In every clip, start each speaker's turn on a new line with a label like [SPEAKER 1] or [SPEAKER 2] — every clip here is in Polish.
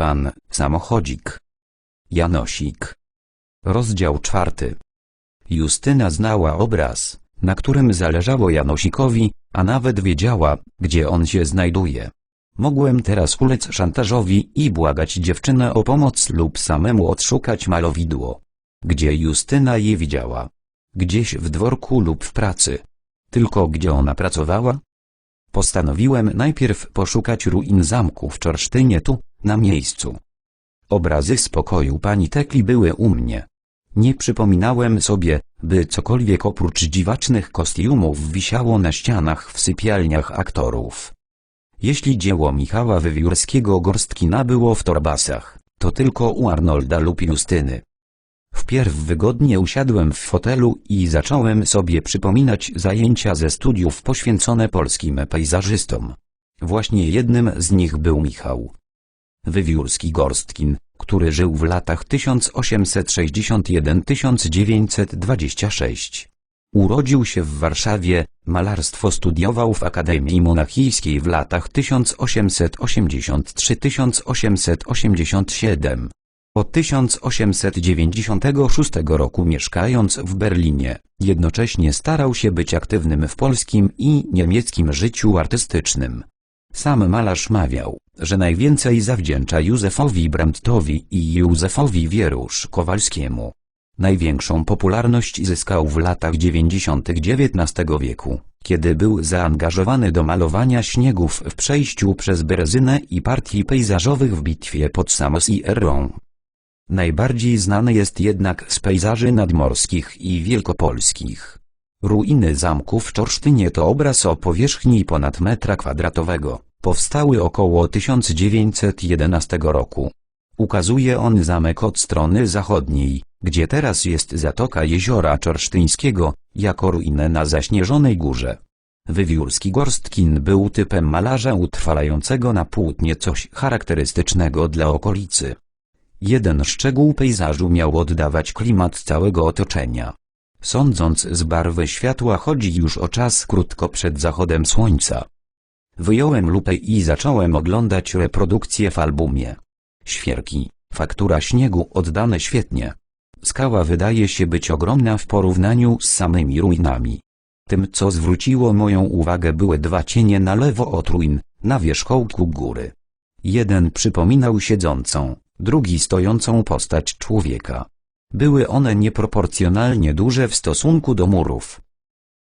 [SPEAKER 1] pan, samochodzik. Janosik. Rozdział czwarty. Justyna znała obraz, na którym zależało Janosikowi, a nawet wiedziała, gdzie on się znajduje. Mogłem teraz ulec szantażowi i błagać dziewczynę o pomoc lub samemu odszukać malowidło. Gdzie Justyna je widziała? Gdzieś w dworku lub w pracy. Tylko gdzie ona pracowała? Postanowiłem najpierw poszukać ruin zamku w Czorsztynie tu, na miejscu. Obrazy z pokoju pani Tekli były u mnie. Nie przypominałem sobie, by cokolwiek oprócz dziwacznych kostiumów wisiało na ścianach w sypialniach aktorów. Jeśli dzieło Michała Wywiórskiego Gorstkina było w torbasach, to tylko u Arnolda lub Justyny. Wpierw wygodnie usiadłem w fotelu i zacząłem sobie przypominać zajęcia ze studiów poświęcone polskim pejzażystom. Właśnie jednym z nich był Michał. Wywiórski Gorstkin, który żył w latach 1861-1926. Urodził się w Warszawie, malarstwo studiował w Akademii Monachijskiej w latach 1883-1887. Od 1896 roku mieszkając w Berlinie, jednocześnie starał się być aktywnym w polskim i niemieckim życiu artystycznym. Sam malarz mawiał, że najwięcej zawdzięcza Józefowi Brandtowi i Józefowi Wierusz Kowalskiemu. Największą popularność zyskał w latach 90. XIX wieku, kiedy był zaangażowany do malowania śniegów w przejściu przez Berezynę i partii pejzażowych w bitwie pod Samosierrą. Najbardziej znany jest jednak z pejzaży nadmorskich i wielkopolskich. Ruiny zamku w Czorsztynie to obraz o powierzchni ponad metra kwadratowego, powstały około 1911 roku. Ukazuje on zamek od strony zachodniej, gdzie teraz jest zatoka jeziora Czorsztyńskiego, jako ruinę na zaśnieżonej górze. Wywiórski Gorstkin był typem malarza utrwalającego na płótnie coś charakterystycznego dla okolicy. Jeden szczegół pejzażu miał oddawać klimat całego otoczenia. Sądząc z barwy światła chodzi już o czas krótko przed zachodem słońca. Wyjąłem lupę i zacząłem oglądać reprodukcję w albumie. Świerki, faktura śniegu oddane świetnie. Skała wydaje się być ogromna w porównaniu z samymi ruinami. Tym co zwróciło moją uwagę były dwa cienie na lewo od ruin, na wierzchołku góry. Jeden przypominał siedzącą, drugi stojącą postać człowieka. Były one nieproporcjonalnie duże w stosunku do murów.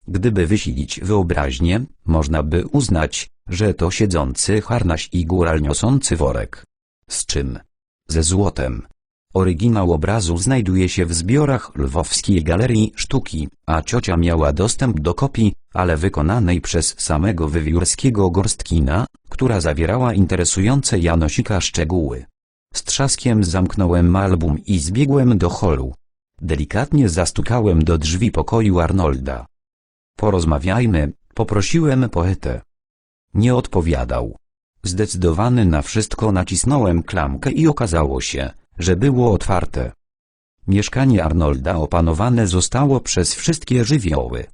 [SPEAKER 1] Gdyby wysilić wyobraźnię, można by uznać, że to siedzący harnaś i góral niosący worek. Z czym? Ze złotem. Oryginał obrazu znajduje się w zbiorach Lwowskiej Galerii Sztuki, a ciocia miała dostęp do kopii, ale wykonanej przez samego wywiórskiego Gorstkina, która zawierała interesujące Janosika szczegóły. Z trzaskiem zamknąłem album i zbiegłem do holu. Delikatnie zastukałem do drzwi pokoju Arnolda. Porozmawiajmy, poprosiłem poetę. Nie odpowiadał. Zdecydowany na wszystko nacisnąłem klamkę i okazało się, że było otwarte. Mieszkanie Arnolda opanowane zostało przez wszystkie żywioły.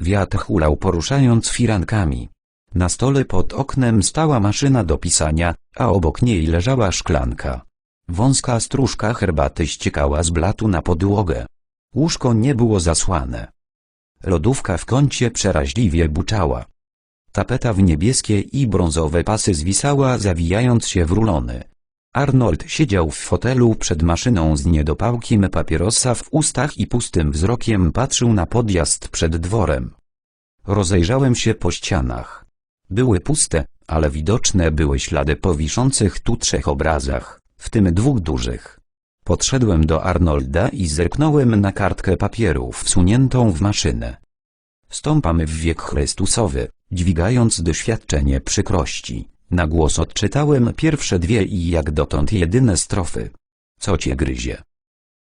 [SPEAKER 1] Wiatr hulał poruszając firankami. Na stole pod oknem stała maszyna do pisania, a obok niej leżała szklanka. Wąska stróżka herbaty ściekała z blatu na podłogę. Łóżko nie było zasłane. Lodówka w kącie przeraźliwie buczała. Tapeta w niebieskie i brązowe pasy zwisała zawijając się w rulony. Arnold siedział w fotelu przed maszyną z niedopałkiem papierosa w ustach i pustym wzrokiem patrzył na podjazd przed dworem. Rozejrzałem się po ścianach. Były puste, ale widoczne były ślady po wiszących tu trzech obrazach, w tym dwóch dużych. Podszedłem do Arnolda i zerknąłem na kartkę papieru wsuniętą w maszynę. Stąpamy w wiek Chrystusowy, dźwigając doświadczenie przykrości. Na głos odczytałem pierwsze dwie i jak dotąd jedyne strofy. Co cię gryzie?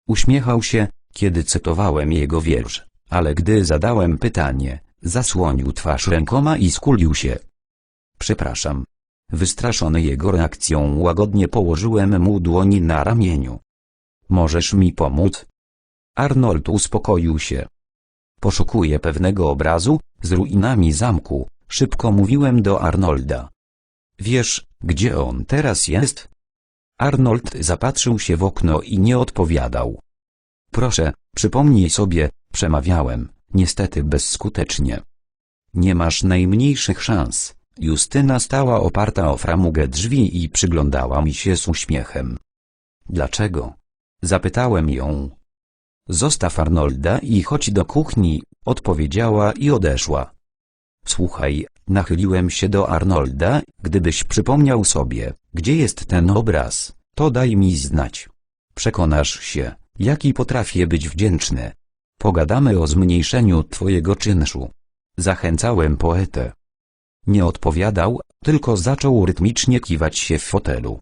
[SPEAKER 1] Uśmiechał się, kiedy cytowałem jego wiersz, ale gdy zadałem pytanie, zasłonił twarz rękoma i skulił się. Przepraszam. Wystraszony jego reakcją łagodnie położyłem mu dłoni na ramieniu. Możesz mi pomóc? Arnold uspokoił się. Poszukuję pewnego obrazu, z ruinami zamku, szybko mówiłem do Arnolda. Wiesz, gdzie on teraz jest? Arnold zapatrzył się w okno i nie odpowiadał. Proszę, przypomnij sobie, przemawiałem, niestety bezskutecznie. Nie masz najmniejszych szans. Justyna stała oparta o framugę drzwi i przyglądała mi się z uśmiechem. Dlaczego? Zapytałem ją. Zostaw Arnolda i chodź do kuchni, odpowiedziała i odeszła. Słuchaj, nachyliłem się do Arnolda, gdybyś przypomniał sobie, gdzie jest ten obraz, to daj mi znać. Przekonasz się, jaki potrafię być wdzięczny. Pogadamy o zmniejszeniu twojego czynszu. Zachęcałem poetę. Nie odpowiadał, tylko zaczął rytmicznie kiwać się w fotelu.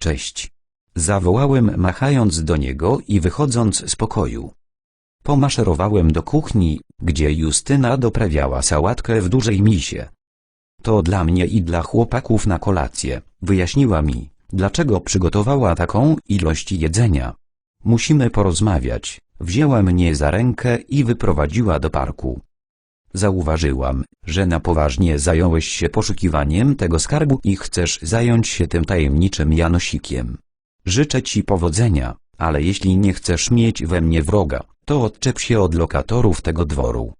[SPEAKER 1] Cześć. Zawołałem machając do niego i wychodząc z pokoju. Pomaszerowałem do kuchni, gdzie Justyna doprawiała sałatkę w dużej misie. To dla mnie i dla chłopaków na kolację, wyjaśniła mi, dlaczego przygotowała taką ilość jedzenia. Musimy porozmawiać. Wzięła mnie za rękę i wyprowadziła do parku. Zauważyłam, że na poważnie zająłeś się poszukiwaniem tego skarbu i chcesz zająć się tym tajemniczym Janosikiem. Życzę ci powodzenia, ale jeśli nie chcesz mieć we mnie wroga, to odczep się od lokatorów tego dworu.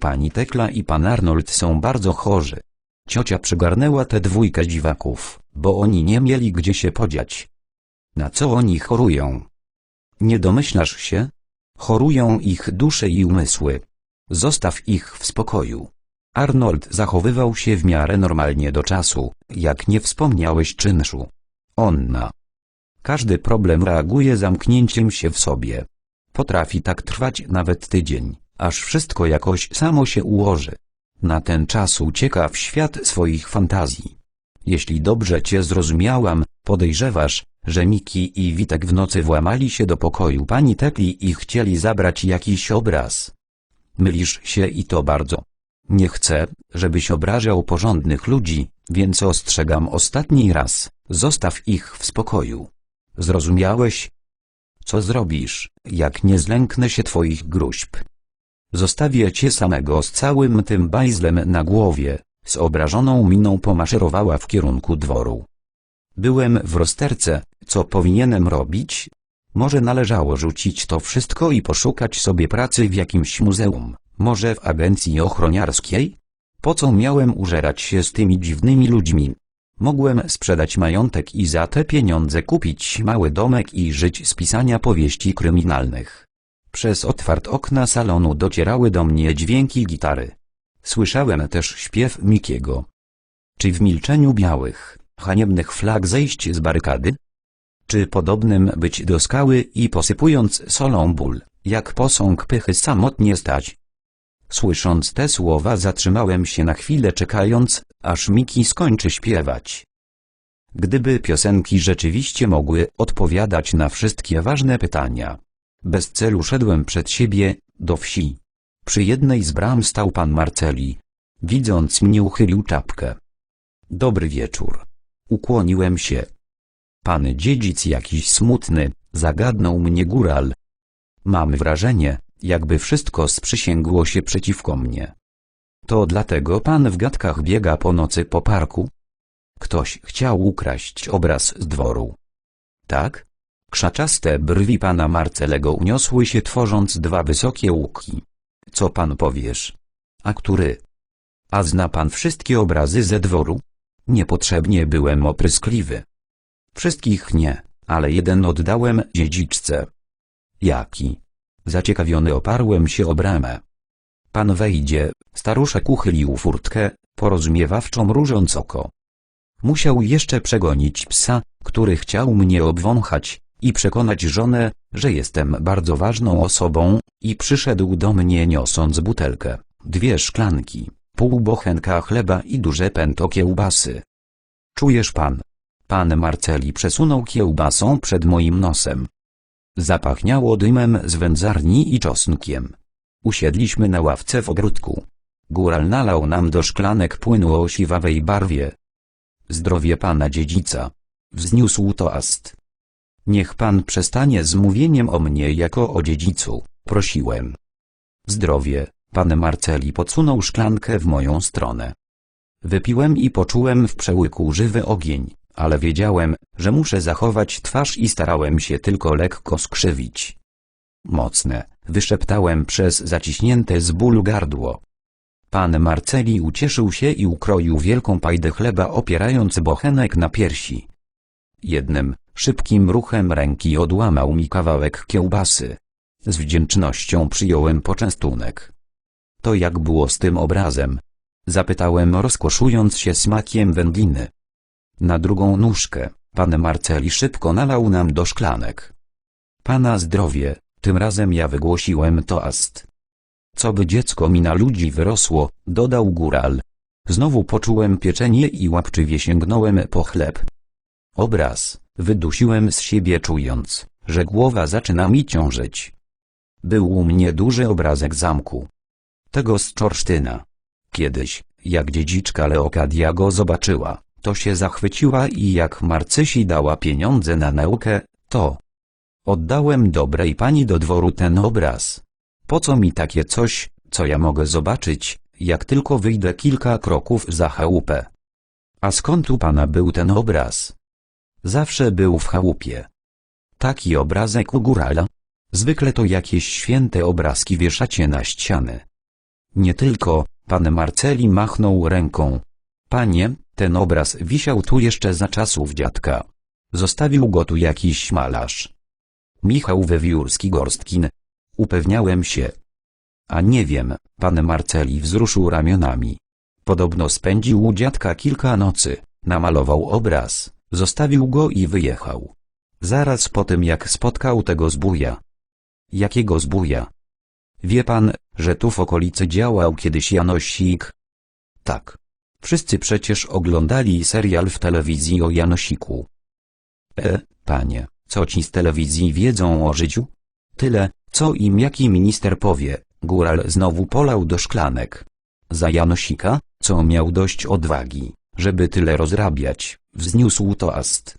[SPEAKER 1] Pani Tekla i pan Arnold są bardzo chorzy. Ciocia przygarnęła tę dwójkę dziwaków, bo oni nie mieli gdzie się podziać. Na co oni chorują? Nie domyślasz się? Chorują ich dusze i umysły. Zostaw ich w spokoju. Arnold zachowywał się w miarę normalnie do czasu, jak nie wspomniałeś czynszu. Onna. Każdy problem reaguje zamknięciem się w sobie. Potrafi tak trwać nawet tydzień, aż wszystko jakoś samo się ułoży. Na ten czas ucieka w świat swoich fantazji. Jeśli dobrze cię zrozumiałam, podejrzewasz, że Miki i Witek w nocy włamali się do pokoju pani Tekli i chcieli zabrać jakiś obraz. Mylisz się i to bardzo. Nie chcę, żebyś obrażał porządnych ludzi, więc ostrzegam ostatni raz, zostaw ich w spokoju. Zrozumiałeś? Co zrobisz, jak nie zlęknę się twoich gruźb? Zostawię cię samego z całym tym bajzlem na głowie, z obrażoną miną pomaszerowała w kierunku dworu. Byłem w rozterce, co powinienem robić? Może należało rzucić to wszystko i poszukać sobie pracy w jakimś muzeum, może w agencji ochroniarskiej? Po co miałem użerać się z tymi dziwnymi ludźmi? Mogłem sprzedać majątek i za te pieniądze kupić mały domek i żyć z pisania powieści kryminalnych. Przez otwart okna salonu docierały do mnie dźwięki gitary. Słyszałem też śpiew Mikiego. Czy w milczeniu białych, haniebnych flag zejść z barykady? Czy podobnym być do skały i posypując solą ból, jak posąg pychy samotnie stać? Słysząc te słowa zatrzymałem się na chwilę czekając, aż Miki skończy śpiewać. Gdyby piosenki rzeczywiście mogły odpowiadać na wszystkie ważne pytania. Bez celu szedłem przed siebie, do wsi. Przy jednej z bram stał pan Marceli. Widząc mnie uchylił czapkę. Dobry wieczór. Ukłoniłem się. Pan dziedzic jakiś smutny, zagadnął mnie góral. Mam wrażenie, jakby wszystko sprzysięgło się przeciwko mnie. To dlatego pan w gadkach biega po nocy po parku? Ktoś chciał ukraść obraz z dworu. Tak? Krzaczaste brwi pana Marcelego uniosły się tworząc dwa wysokie łuki. Co pan powiesz? A który? A zna pan wszystkie obrazy ze dworu? Niepotrzebnie byłem opryskliwy. Wszystkich nie, ale jeden oddałem dziedziczce. Jaki? Zaciekawiony oparłem się o bramę. Pan wejdzie, staruszek uchylił furtkę, porozumiewawczo mrużąc oko. Musiał jeszcze przegonić psa, który chciał mnie obwąchać, i przekonać żonę, że jestem bardzo ważną osobą, i przyszedł do mnie niosąc butelkę, dwie szklanki, pół bochenka chleba i duże pęto kiełbasy. Czujesz pan? Pan Marceli przesunął kiełbasą przed moim nosem. Zapachniało dymem z wędzarni i czosnkiem. Usiedliśmy na ławce w ogródku. Góral nalał nam do szklanek płynu o siwawej barwie. Zdrowie pana dziedzica. Wzniósł toast. Niech pan przestanie z mówieniem o mnie jako o dziedzicu, prosiłem. Zdrowie, pan Marceli podsunął szklankę w moją stronę. Wypiłem i poczułem w przełyku żywy ogień, ale wiedziałem, że muszę zachować twarz i starałem się tylko lekko skrzywić. Mocne, wyszeptałem przez zaciśnięte z bólu gardło. Pan Marceli ucieszył się i ukroił wielką pajdę chleba opierając bochenek na piersi. Jednym, szybkim ruchem ręki odłamał mi kawałek kiełbasy. Z wdzięcznością przyjąłem poczęstunek. To jak było z tym obrazem? Zapytałem rozkoszując się smakiem wędliny. Na drugą nóżkę, pan Marceli szybko nalał nam do szklanek. Pana zdrowie, tym razem ja wygłosiłem toast. Co by dziecko mi na ludzi wyrosło, dodał góral. Znowu poczułem pieczenie i łapczywie sięgnąłem po chleb. Obraz, wydusiłem z siebie czując, że głowa zaczyna mi ciążyć. Był u mnie duży obrazek zamku. Tego z Czorsztyna. Kiedyś, jak dziedziczka Leokadia go zobaczyła, to się zachwyciła i jak Marcysi dała pieniądze na naukę, to oddałem dobrej pani do dworu ten obraz. Po co mi takie coś, co ja mogę zobaczyć, jak tylko wyjdę kilka kroków za chałupę? A skąd u pana był ten obraz? Zawsze był w chałupie. Taki obrazek u górala? Zwykle to jakieś święte obrazki wieszacie na ściany. Nie tylko, pan Marceli machnął ręką. Panie, ten obraz wisiał tu jeszcze za czasów dziadka. Zostawił go tu jakiś malarz. Michał Wewiórski-Gorstkin. Upewniałem się. A nie wiem, pan Marceli wzruszył ramionami. Podobno spędził u dziadka kilka nocy, namalował obraz, zostawił go i wyjechał. Zaraz po tym jak spotkał tego zbója. Jakiego zbója? Wie pan, że tu w okolicy działał kiedyś Janosik? Tak. Wszyscy przecież oglądali serial w telewizji o Janosiku. E, panie, co ci z telewizji wiedzą o życiu? Tyle, co im jaki minister powie, góral znowu polał do szklanek. Za Janosika, co miał dość odwagi, żeby tyle rozrabiać, wzniósł toast.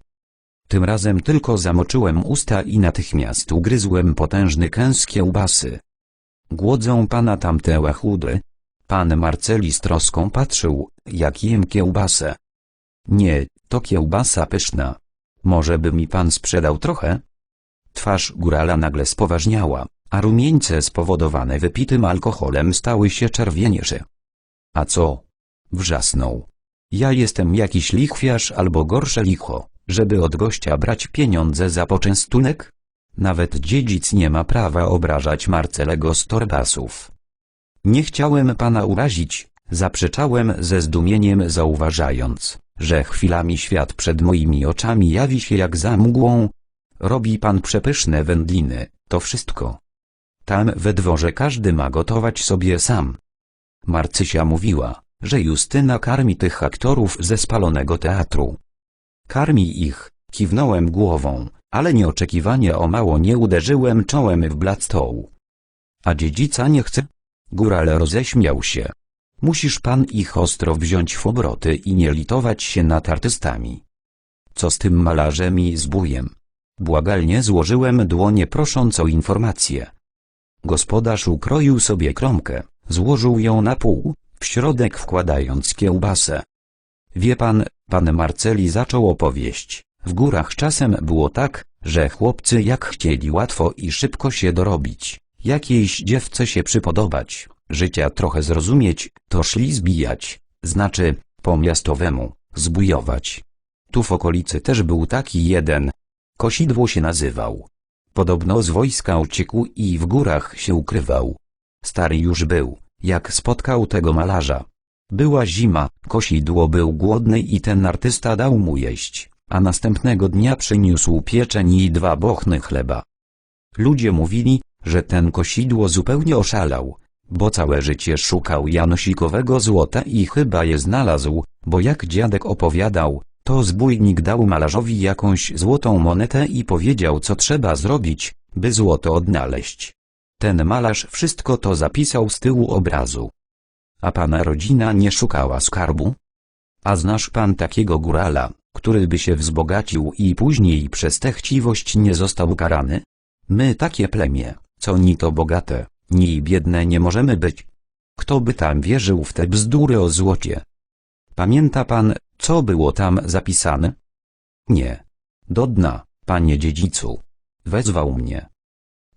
[SPEAKER 1] Tym razem tylko zamoczyłem usta i natychmiast ugryzłem potężny kęs kiełbasy. Głodzą pana tamte łachudry? Pan Marceli z troską patrzył, jak jem kiełbasę. Nie, to kiełbasa pyszna. Może by mi pan sprzedał trochę? Twarz górala nagle spoważniała, a rumieńce spowodowane wypitym alkoholem stały się czerwieniejsze. A co? Wrzasnął. Ja jestem jakiś lichwiarz albo gorsze licho, żeby od gościa brać pieniądze za poczęstunek? Nawet dziedzic nie ma prawa obrażać Marcelego z torbasów. Nie chciałem pana urazić, zaprzeczałem ze zdumieniem zauważając, że chwilami świat przed moimi oczami jawi się jak za mgłą. Robi pan przepyszne wędliny, to wszystko. Tam we dworze każdy ma gotować sobie sam. Marcysia mówiła, że Justyna karmi tych aktorów ze spalonego teatru. Karmi ich, kiwnąłem głową, ale nieoczekiwanie o mało nie uderzyłem czołem w blat stołu. A dziedzica nie chce? Góral roześmiał się. Musisz pan ich ostro wziąć w obroty i nie litować się nad artystami. Co z tym malarzem i zbójem? Błagalnie złożyłem dłonie prosząc o informację. Gospodarz ukroił sobie kromkę, złożył ją na pół, w środek wkładając kiełbasę. Wie pan, pan Marceli zaczął opowieść. W górach czasem było tak, że chłopcy jak chcieli łatwo i szybko się dorobić, jakiejś dziewce się przypodobać, życia trochę zrozumieć, to szli zbijać, znaczy, po miastowemu, zbujować. Tu w okolicy też był taki jeden. Kosidło się nazywał. Podobno z wojska uciekł i w górach się ukrywał. Stary już był, jak spotkał tego malarza. Była zima, kosidło był głodny i ten artysta dał mu jeść, a następnego dnia przyniósł pieczeń i dwa bochny chleba. Ludzie mówili, że ten kosidło zupełnie oszalał, bo całe życie szukał janosikowego złota i chyba je znalazł, bo jak dziadek opowiadał, to zbójnik dał malarzowi jakąś złotą monetę i powiedział co trzeba zrobić, by złoto odnaleźć. Ten malarz wszystko to zapisał z tyłu obrazu. A pana rodzina nie szukała skarbu? A znasz pan takiego górala, który by się wzbogacił i później przez tę chciwość nie został karany? My takie plemię, co ni to bogate, ni biedne nie możemy być. Kto by tam wierzył w te bzdury o złocie? Pamięta pan, co było tam zapisane? Nie. Do dna, panie dziedzicu. Wezwał mnie.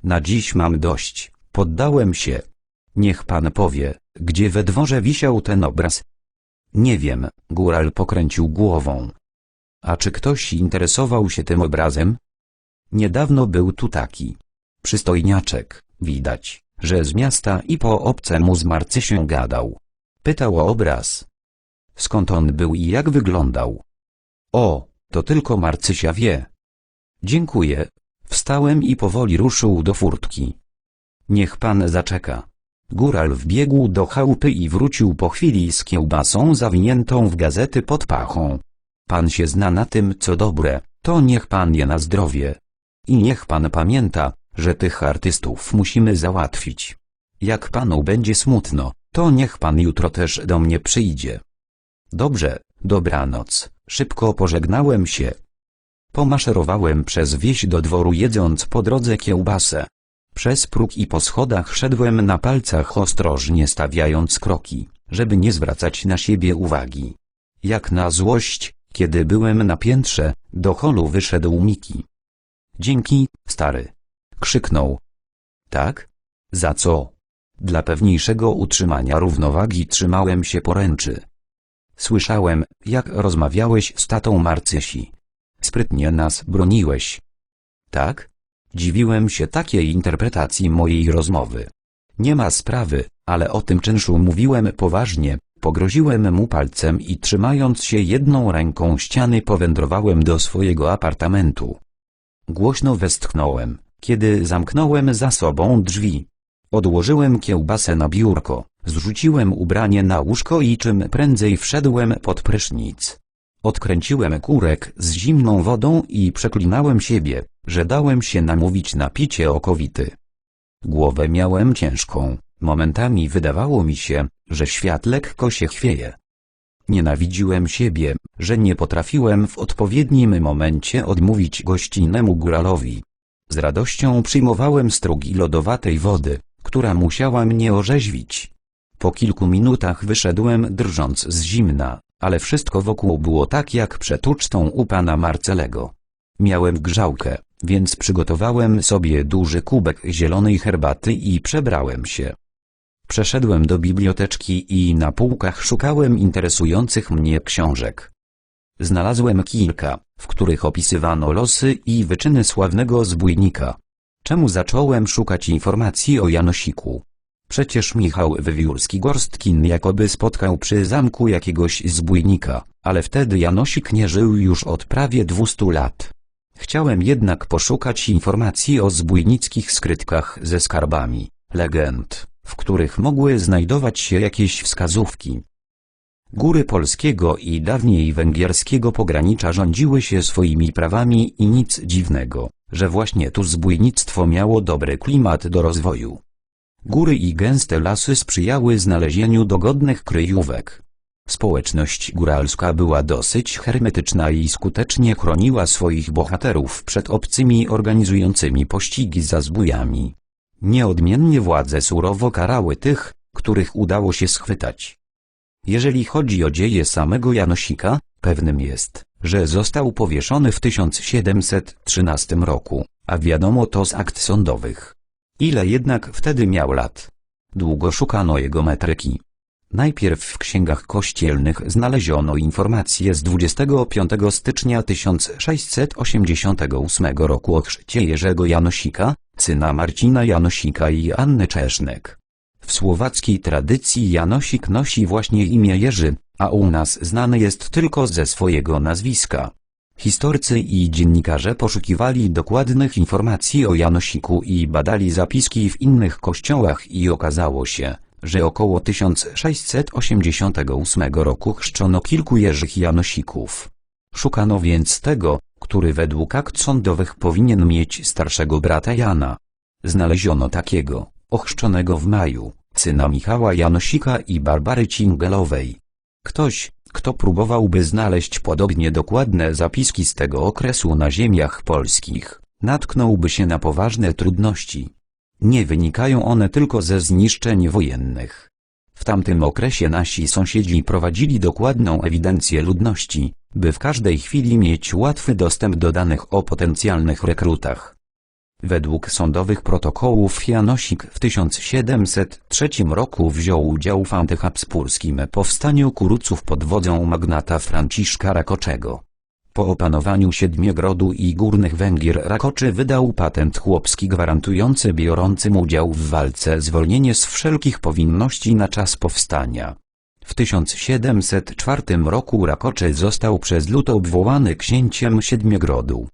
[SPEAKER 1] Na dziś mam dość, poddałem się. Niech pan powie, gdzie we dworze wisiał ten obraz. Nie wiem, góral pokręcił głową. A czy ktoś interesował się tym obrazem? Niedawno był tu taki. Przystojniaczek, widać, że z miasta i po obcemu z Marcysią gadał. Pytał o obraz. Skąd on był i jak wyglądał? O, to tylko Marcysia wie. Dziękuję. Wstałem i powoli ruszył do furtki. Niech pan zaczeka. Góral wbiegł do chałupy i wrócił po chwili z kiełbasą zawiniętą w gazety pod pachą. Pan się zna na tym, co dobre, to niech pan je na zdrowie. I niech pan pamięta, że tych artystów musimy załatwić. Jak panu będzie smutno, to niech pan jutro też do mnie przyjdzie. Dobrze, dobranoc, szybko pożegnałem się. Pomaszerowałem przez wieś do dworu jedząc po drodze kiełbasę. Przez próg i po schodach szedłem na palcach ostrożnie stawiając kroki, żeby nie zwracać na siebie uwagi. Jak na złość, kiedy byłem na piętrze, do holu wyszedł Miki. Dzięki, stary. Krzyknął. Tak? Za co? Dla pewniejszego utrzymania równowagi trzymałem się poręczy. Słyszałem, jak rozmawiałeś z tatą Marcysi. Sprytnie nas broniłeś. Tak? Dziwiłem się takiej interpretacji mojej rozmowy. Nie ma sprawy, ale o tym czynszu mówiłem poważnie, pogroziłem mu palcem i trzymając się jedną ręką ściany powędrowałem do swojego apartamentu. Głośno westchnąłem, kiedy zamknąłem za sobą drzwi. Odłożyłem kiełbasę na biurko, zrzuciłem ubranie na łóżko i czym prędzej wszedłem pod prysznic. Odkręciłem kurek z zimną wodą i przeklinałem siebie, że dałem się namówić na picie okowity. Głowę miałem ciężką, momentami wydawało mi się, że świat lekko się chwieje. Nienawidziłem siebie, że nie potrafiłem w odpowiednim momencie odmówić gościnnemu góralowi. Z radością przyjmowałem strugi lodowatej wody, która musiała mnie orzeźwić. Po kilku minutach wyszedłem drżąc z zimna, ale wszystko wokół było tak jak przed ucztą u pana Marcelego. Miałem grzałkę, więc przygotowałem sobie duży kubek zielonej herbaty i przebrałem się. Przeszedłem do biblioteczki i na półkach szukałem interesujących mnie książek. Znalazłem kilka, w których opisywano losy i wyczyny sławnego zbójnika. Czemu zacząłem szukać informacji o Janosiku? Przecież Michał Wywiórski-Gorstkin jakoby spotkał przy zamku jakiegoś zbójnika, ale wtedy Janosik nie żył już od prawie 200 lat. Chciałem jednak poszukać informacji o zbójnickich skrytkach ze skarbami, legend, w których mogły znajdować się jakieś wskazówki. Góry polskiego i dawniej węgierskiego pogranicza rządziły się swoimi prawami i nic dziwnego, że właśnie tu zbójnictwo miało dobry klimat do rozwoju. Góry i gęste lasy sprzyjały znalezieniu dogodnych kryjówek. Społeczność góralska była dosyć hermetyczna i skutecznie chroniła swoich bohaterów przed obcymi organizującymi pościgi za zbójami. Nieodmiennie władze surowo karały tych, których udało się schwytać. Jeżeli chodzi o dzieje samego Janosika, pewnym jest, że został powieszony w 1713 roku, a wiadomo to z akt sądowych. Ile jednak wtedy miał lat? Długo szukano jego metryki. Najpierw w księgach kościelnych znaleziono informacje z 25 stycznia 1688 roku o chrzcie Jerzego Janosika, syna Marcina Janosika i Anny Czesznek. W słowackiej tradycji Janosik nosi właśnie imię Jerzy, a u nas znany jest tylko ze swojego nazwiska. Historycy i dziennikarze poszukiwali dokładnych informacji o Janosiku i badali zapiski w innych kościołach i okazało się, że około 1688 roku chrzczono kilku Jerzych Janosików. Szukano więc tego, który według akt sądowych powinien mieć starszego brata Jana. Znaleziono takiego, ochrzczonego w maju, syna Michała Janosika i Barbary Cingelowej. Ktoś, kto próbowałby znaleźć podobnie dokładne zapiski z tego okresu na ziemiach polskich, natknąłby się na poważne trudności. Nie wynikają one tylko ze zniszczeń wojennych. W tamtym okresie nasi sąsiedzi prowadzili dokładną ewidencję ludności, by w każdej chwili mieć łatwy dostęp do danych o potencjalnych rekrutach. Według sądowych protokołów Janosik w 1703 roku wziął udział w antyhabspurskim powstaniu Kuruców pod wodzą magnata Franciszka Rakoczego. Po opanowaniu Siedmiogrodu i Górnych Węgier Rakoczy wydał patent chłopski gwarantujący biorącym udział w walce zwolnienie z wszelkich powinności na czas powstania. W 1704 roku Rakoczy został przez lud obwołany księciem Siedmiogrodu.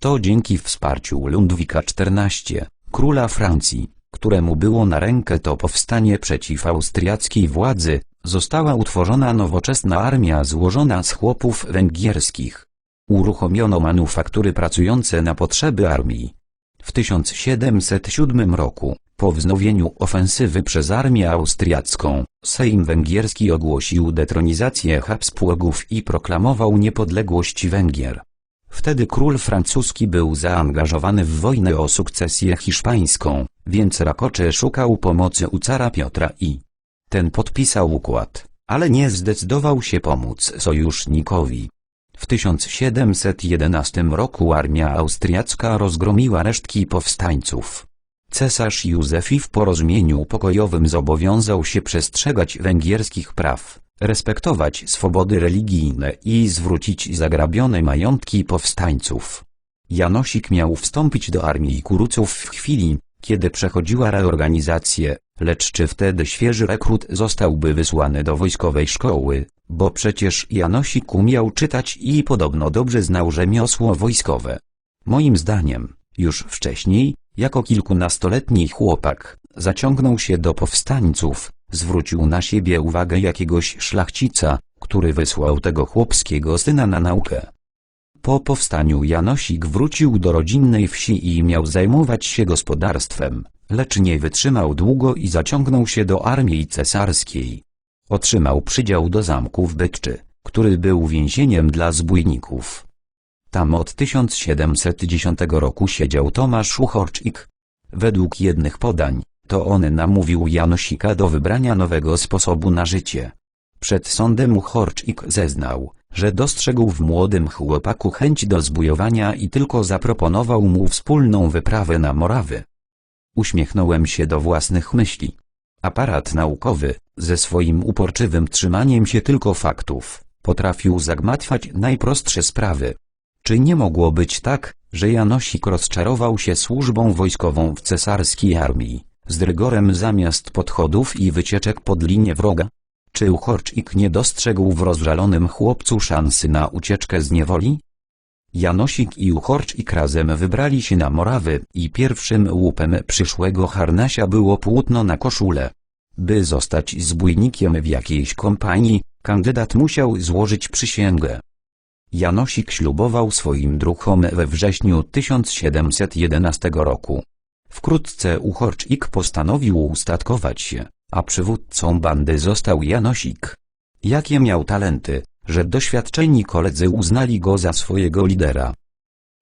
[SPEAKER 1] To dzięki wsparciu Ludwika XIV, króla Francji, któremu było na rękę to powstanie przeciw austriackiej władzy, została utworzona nowoczesna armia złożona z chłopów węgierskich. Uruchomiono manufaktury pracujące na potrzeby armii. W 1707 roku, po wznowieniu ofensywy przez armię austriacką, Sejm węgierski ogłosił detronizację Habsburgów i proklamował niepodległość Węgier. Wtedy król francuski był zaangażowany w wojnę o sukcesję hiszpańską, więc Rakocze szukał pomocy u cara Piotra i ten podpisał układ, ale nie zdecydował się pomóc sojusznikowi. W 1711 roku armia austriacka rozgromiła resztki powstańców. Cesarz Józefi w porozumieniu pokojowym zobowiązał się przestrzegać węgierskich praw, respektować swobody religijne i zwrócić zagrabione majątki powstańców. Janosik miał wstąpić do armii Kuruców w chwili, kiedy przechodziła reorganizację, lecz czy wtedy świeży rekrut zostałby wysłany do wojskowej szkoły, bo przecież Janosik umiał czytać i podobno dobrze znał rzemiosło wojskowe. Moim zdaniem, już wcześniej, jako kilkunastoletni chłopak, zaciągnął się do powstańców, zwrócił na siebie uwagę jakiegoś szlachcica, który wysłał tego chłopskiego syna na naukę. Po powstaniu Janosik wrócił do rodzinnej wsi i miał zajmować się gospodarstwem, lecz nie wytrzymał długo i zaciągnął się do armii cesarskiej. Otrzymał przydział do zamku w Bytczy, który był więzieniem dla zbójników. Tam od 1710 roku siedział Tomasz Uchorczyk. Według jednych podań, to on namówił Janosika do wybrania nowego sposobu na życie. Przed sądem Uchorczyk zeznał, że dostrzegł w młodym chłopaku chęć do zbujowania i tylko zaproponował mu wspólną wyprawę na Morawy. Uśmiechnąłem się do własnych myśli. Aparat naukowy, ze swoim uporczywym trzymaniem się tylko faktów, potrafił zagmatwać najprostsze sprawy. Czy nie mogło być tak, że Janosik rozczarował się służbą wojskową w cesarskiej armii, z rygorem zamiast podchodów i wycieczek pod linię wroga? Czy Uchorczyk nie dostrzegł w rozżalonym chłopcu szansy na ucieczkę z niewoli? Janosik i Uchorczyk razem wybrali się na Morawy i pierwszym łupem przyszłego harnasia było płótno na koszulę. By zostać zbójnikiem w jakiejś kompanii, kandydat musiał złożyć przysięgę. Janosik ślubował swoim druhom we wrześniu 1711 roku. Wkrótce Uchorczyk postanowił ustatkować się, a przywódcą bandy został Janosik. Jakie miał talenty, że doświadczeni koledzy uznali go za swojego lidera.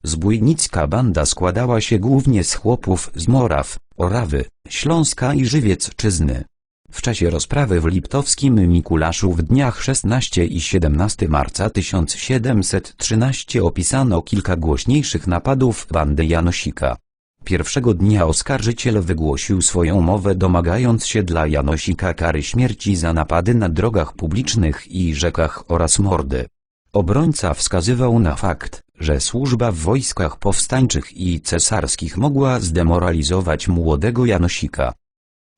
[SPEAKER 1] Zbójnicka banda składała się głównie z chłopów z Moraw, Orawy, Śląska i Żywiecczyzny. W czasie rozprawy w Liptowskim Mikulaszu w dniach 16 i 17 marca 1713 opisano kilka głośniejszych napadów bandy Janosika. Pierwszego dnia oskarżyciel wygłosił swoją mowę domagając się dla Janosika kary śmierci za napady na drogach publicznych i rzekach oraz mordy. Obrońca wskazywał na fakt, że służba w wojskach powstańczych i cesarskich mogła zdemoralizować młodego Janosika.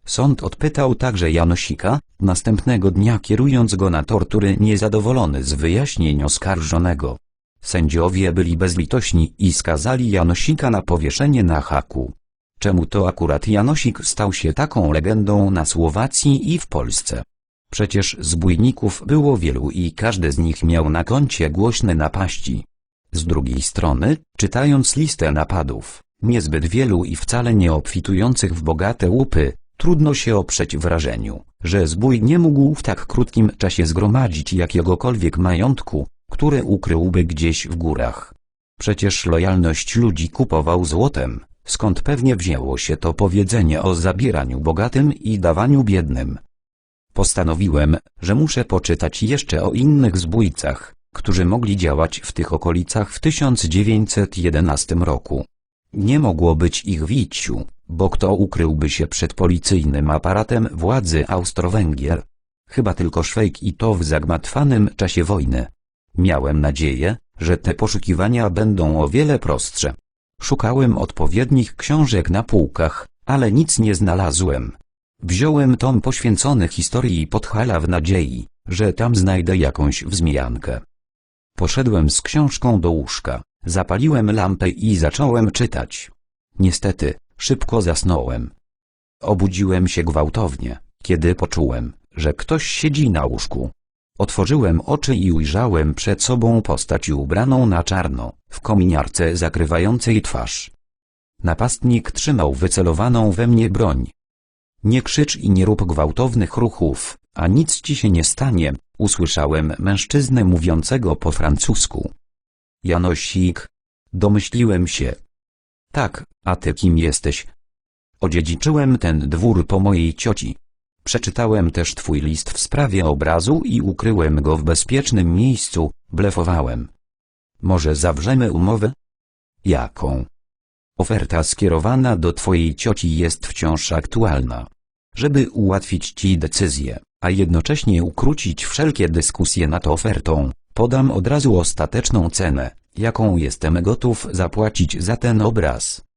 [SPEAKER 1] Sąd odpytał także Janosika, następnego dnia kierując go na tortury niezadowolony z wyjaśnień oskarżonego. Sędziowie byli bezlitośni i skazali Janosika na powieszenie na haku. Czemu to akurat Janosik stał się taką legendą na Słowacji i w Polsce? Przecież zbójników było wielu i każdy z nich miał na koncie głośne napaści. Z drugiej strony, czytając listę napadów, niezbyt wielu i wcale nie obfitujących w bogate łupy, trudno się oprzeć wrażeniu, że zbój nie mógł w tak krótkim czasie zgromadzić jakiegokolwiek majątku, które ukryłby gdzieś w górach. Przecież lojalność ludzi kupował złotem, skąd pewnie wzięło się to powiedzenie o zabieraniu bogatym i dawaniu biednym. Postanowiłem, że muszę poczytać jeszcze o innych zbójcach, którzy mogli działać w tych okolicach w 1911 roku. Nie mogło być ich w Iciu, bo kto ukryłby się przed policyjnym aparatem władzy Austro-Węgier? Chyba tylko Szwejk i to w zagmatwanym czasie wojny. Miałem nadzieję, że te poszukiwania będą o wiele prostsze. Szukałem odpowiednich książek na półkach, ale nic nie znalazłem. Wziąłem tom poświęcony historii Podhala w nadziei, że tam znajdę jakąś wzmiankę. Poszedłem z książką do łóżka, zapaliłem lampę i zacząłem czytać. Niestety, szybko zasnąłem. Obudziłem się gwałtownie, kiedy poczułem, że ktoś siedzi na łóżku. Otworzyłem oczy i ujrzałem przed sobą postać ubraną na czarno, w kominiarce zakrywającej twarz. Napastnik trzymał wycelowaną we mnie broń. Nie krzycz i nie rób gwałtownych ruchów, a nic ci się nie stanie, usłyszałem mężczyznę mówiącego po francusku. Janosik. Domyśliłem się. Tak, a ty kim jesteś? Odziedziczyłem ten dwór po mojej cioci. Przeczytałem też twój list w sprawie obrazu i ukryłem go w bezpiecznym miejscu, blefowałem. Może zawrzemy umowę? Jaką? Oferta skierowana do twojej cioci jest wciąż aktualna. Żeby ułatwić ci decyzję, a jednocześnie ukrócić wszelkie dyskusje nad ofertą, podam od razu ostateczną cenę, jaką jestem gotów zapłacić za ten obraz.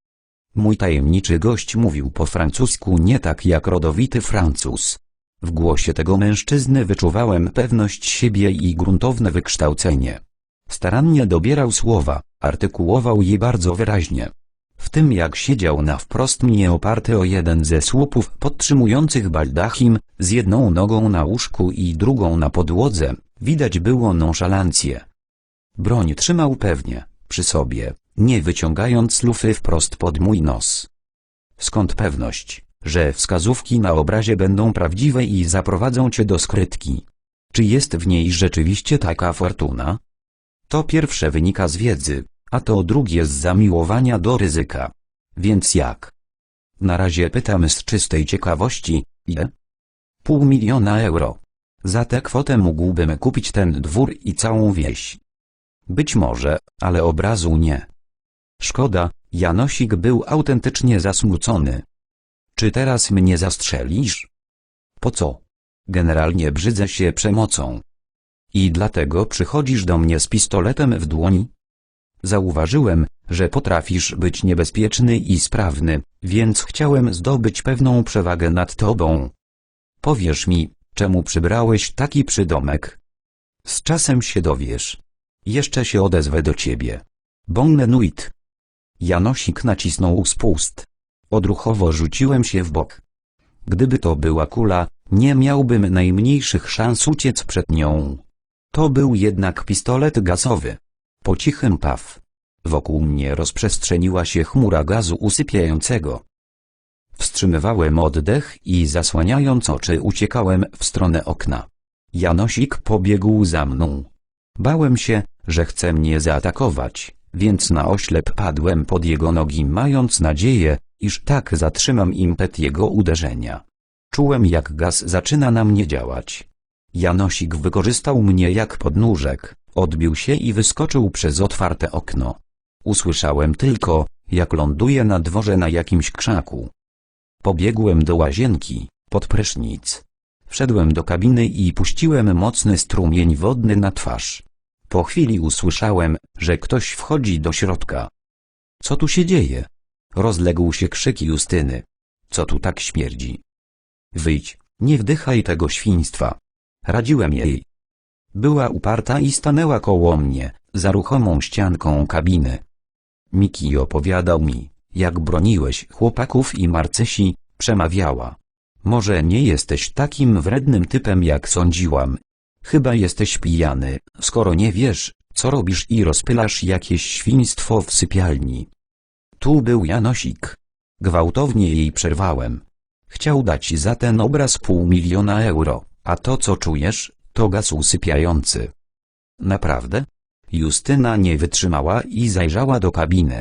[SPEAKER 1] Mój tajemniczy gość mówił po francusku nie tak jak rodowity Francuz. W głosie tego mężczyzny wyczuwałem pewność siebie i gruntowne wykształcenie. Starannie dobierał słowa, artykułował je bardzo wyraźnie. W tym jak siedział na wprost mnie oparty o jeden ze słupów podtrzymujących baldachim, z jedną nogą na łóżku i drugą na podłodze, widać było nonszalancję. Broń trzymał pewnie, przy sobie, nie wyciągając lufy wprost pod mój nos. Skąd pewność, że wskazówki na obrazie będą prawdziwe i zaprowadzą cię do skrytki? Czy jest w niej rzeczywiście taka fortuna? To pierwsze wynika z wiedzy, a to drugie z zamiłowania do ryzyka. Więc jak? Na razie pytam z czystej ciekawości, ile? Pół miliona euro. Za tę kwotę mógłbym kupić ten dwór i całą wieś. Być może, ale obrazu nie. Szkoda, Janosik był autentycznie zasmucony. Czy teraz mnie zastrzelisz? Po co? Generalnie brzydzę się przemocą. I dlatego przychodzisz do mnie z pistoletem w dłoni? Zauważyłem, że potrafisz być niebezpieczny i sprawny, więc chciałem zdobyć pewną przewagę nad tobą. Powiesz mi, czemu przybrałeś taki przydomek? Z czasem się dowiesz. Jeszcze się odezwę do ciebie. Bonne nuit. Janosik nacisnął spust. Odruchowo rzuciłem się w bok. Gdyby to była kula, nie miałbym najmniejszych szans uciec przed nią. To był jednak pistolet gazowy. Po cichym paw. Wokół mnie rozprzestrzeniła się chmura gazu usypiającego. Wstrzymywałem oddech i zasłaniając oczy uciekałem w stronę okna. Janosik pobiegł za mną. Bałem się, że chce mnie zaatakować, więc na oślep padłem pod jego nogi mając nadzieję, iż tak zatrzymam impet jego uderzenia. Czułem jak gaz zaczyna na mnie działać. Janosik wykorzystał mnie jak podnóżek, odbił się i wyskoczył przez otwarte okno. Usłyszałem tylko, jak ląduje na dworze na jakimś krzaku. Pobiegłem do łazienki, pod prysznic. Wszedłem do kabiny i puściłem mocny strumień wodny na twarz. Po chwili usłyszałem, że ktoś wchodzi do środka. Co tu się dzieje? Rozległ się krzyk Justyny. Co tu tak śmierdzi? Wyjdź, nie wdychaj tego świństwa. Radziłem jej. Była uparta i stanęła koło mnie, za ruchomą ścianką kabiny. Miki opowiadał mi, jak broniłeś chłopaków i Marcysi, przemawiała. Może nie jesteś takim wrednym typem jak sądziłam. Chyba jesteś pijany, skoro nie wiesz, co robisz i rozpylasz jakieś świństwo w sypialni. Tu był Janosik. Gwałtownie jej przerwałem. Chciał dać za ten obraz pół miliona euro, a to co czujesz, to gaz usypiający. Naprawdę? Justyna nie wytrzymała i zajrzała do kabiny.